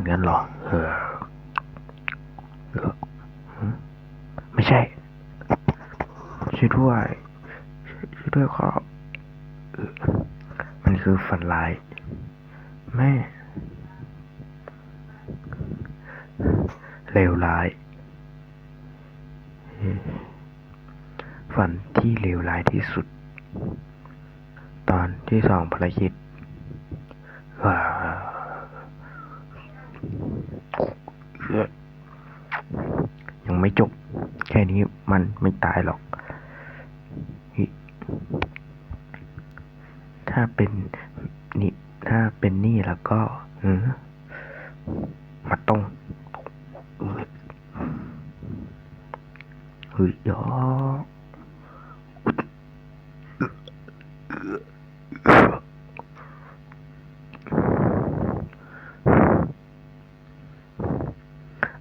นงั้นหรอ เออ ไม่ใช่ ช่วยด้วย ช่วยด้วยครับเออมันคือฝันร้าย แม่ เลวร้าย ฝันที่เลวร้ายที่สุด ตอนที่สองภารกิจ มันไม่ตายหรอก ถ้าเป็นนี่ถ้าเป็นนี่แล้วก็เออมาต้องเอ้ยเฮ้ยยอ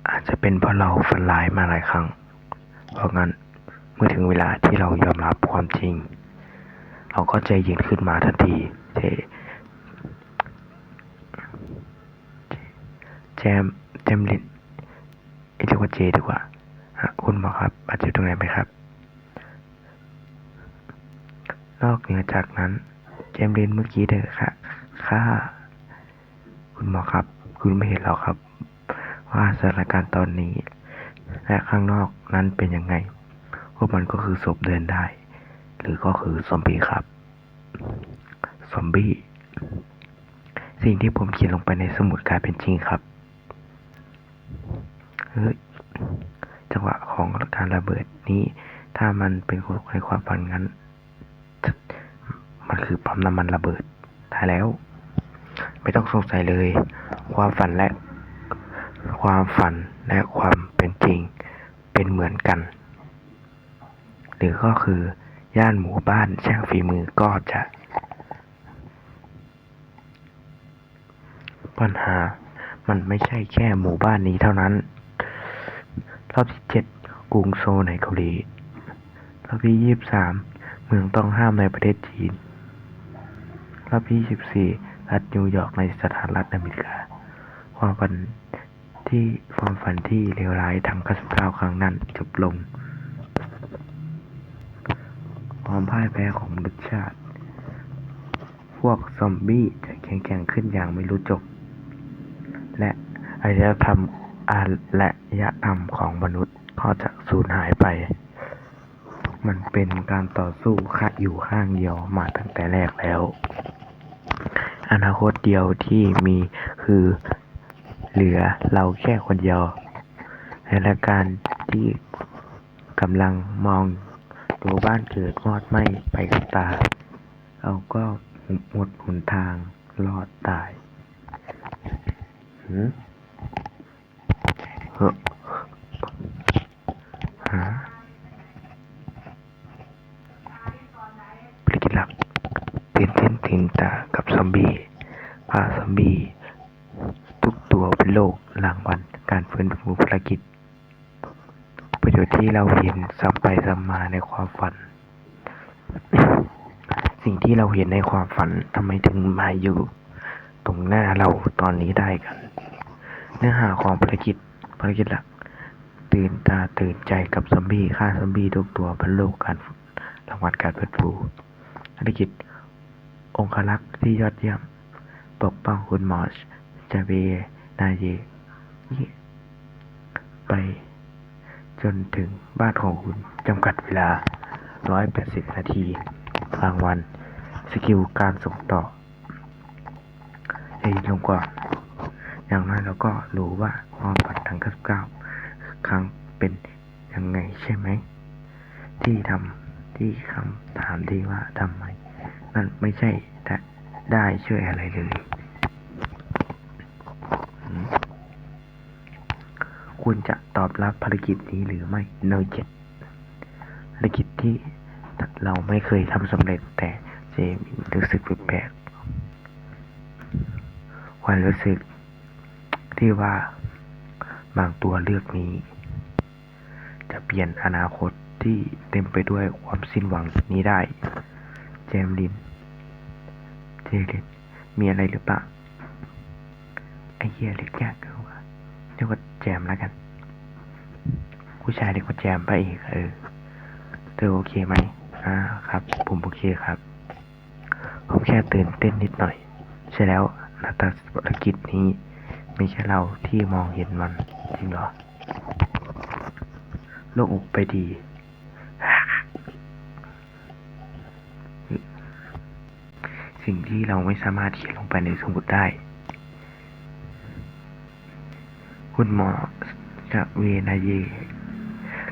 อาจจะเป็นเพราะเราฝันร้ายมาหลายครั้ง เพราะงั้นเมื่อถึงเวลาที่เรายอมรับความจริง เราก็ใจเย็นขึ้นมาทันทีเจแจมแจมลินเอ้ยเรียกว่าเจดีกว่าคุณหมอครับบาดเจ็บตรงไหนไหมครับ นอกเหนือจากนั้นเจมลินเมื่อกี้เด้อค่ะค่าคุณหมอครับ คุณไม่เห็นหรอกครับ ว่าสถานการณ์ตอนนี้ และข้างนอกนั้นเป็นยังไง พวกมันก็คือศพเดินได้ หรือก็คือซอมบี้ครับ ซอมบี้ สิ่งที่ผมเขียนลงไปในสมุดกลายเป็นจริงครับเฮ้ยจังหวะของการระเบิดนี้ ถ้ามันเป็นในความฝันงั้น มันคือปั๊มน้ำมันระเบิดตายแล้ว ไม่ต้องสงสัยเลย ความฝันและ ความฝันและความเป็นจริง เป็นเหมือนกัน หรือก็คือย่านหมู่บ้านช่างฝีมือก็จะ ปัญหามันไม่ใช่แค่หมู่บ้านนี้เท่านั้น รอบที่เจ็ดกรุงโซในเกาหลี รอบที่ยี่สิบสามเมืองต้องห้ามในประเทศจีน รอบที่ยี่สิบสี่รัฐนิวยอร์กในสหรัฐอเมริกา ความฝัน ที่ความฝันที่เลวร้ายทั้ง99ครั้งนั้นจบลง ความพ่ายแพ้ของมนุษยชาติ พวกซอมบี้จะแข็งแกร่งขึ้นอย่างไม่รู้จบ และอารยธรรมอาและยธรรมของมนุษย์ก็จะสูญหายไป มันเป็นการต่อสู้ค่าอยู่ข้างเดียวมาตั้งแต่แรกแล้ว อนาคตเดียวที่มีคือ เหลือเราแค่คนเดียวในสถานการที่กำลังมองตัวบ้านเกิดมอดไหมไปกับตา เราก็หมดหนทางรอดตายหือ การฟื้นฟูภารกิจ ประโยชน์ที่เราเห็นซ้ำไปซ้ำมาในความฝัน สิ่งที่เราเห็นในความฝันทำไมถึงมาอยู่ ตรงหน้าเราตอนนี้ได้กัน เนื้อหาของภารกิจภารกิจหลัก ตื่นตาตื่นใจกับซอมบี้ฆ่าซอมบี้ทุกตัวบนโลกการรางวัลการฟื้นฟูภารกิจ องคลักษ์ที่ยอดเยี่ยม ปกป้องคุณหมอชจาเบนายเย ไป จนถึงบ้านของคุณจำกัดเวลา 180 นาทีรางวัลสกิลการส่งต่อให้ลงกว่า อย่างน้อยเราก็รู้ว่าความฝันทั้ง99 ครั้งเป็นยังไงใช่ไหม ที่ทำที่คำถามที่ว่าทำไมนั่นไม่ใช่แต่ได้ช่วยอะไรเลย คุณจะตอบรับภารกิจนี้หรือไม่โนเจ็ดภารกิจที่เราไม่เคยทำสำเร็จแต่เจมินรู้สึกแปลกๆความรู้สึกที่ว่าบางตัวเลือกนี้ จะเปลี่ยนอนาคตที่เต็มไปด้วยความสิ้นหวังนี้ได้ เจมลิน เจลินมีอะไรหรือเปล่าไอ้เหี้ยเล็กยาก รียกว่าแจมแล้วกัน ผู้ชายเรียกว่าแจมไปอีก เออ เธอโอเคไหมอ่าครับ ผมโอเคครับ ผมแค่ตื่นเต้นนิดหน่อย ใช่แล้วนาตาภารกิจนี้ไม่ใช่เราที่มองเห็นมันจริงเหรอ โลกอกไปดีสิ่งที่เราไม่สามารถเขียนลงไปในสมุดได้ คุณหมอจากเวนาเย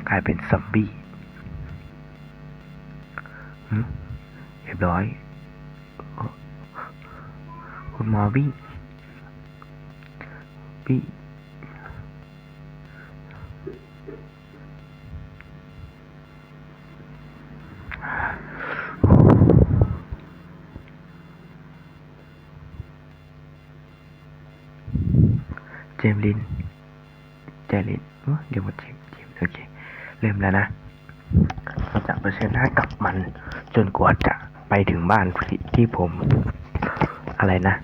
กลายเป็นซอมบี้หึเรียบร้อย คุณหมอบี้บี้เจมลิน เจลินเดี๋ยวมาเจมเจมส์โอเค เริ่มแล้วนะเราจะเผชิญหน้ากับมัน จนกว่าจะไปถึงบ้านที่ผม อะไรนะ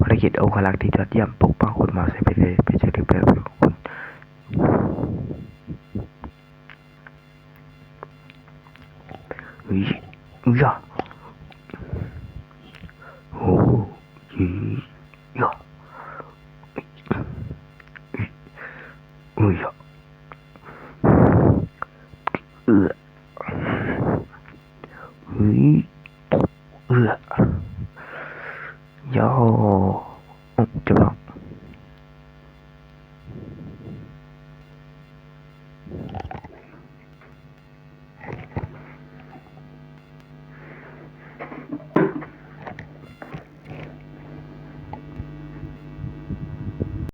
ภารกิจองคลักษ์ที่ยอดเยี่ยมปกป้องคุณมาใส่ไปเลยไปเจอที่เพื่อนของคุณเฮ้ยเฮ้ยอะ Uh,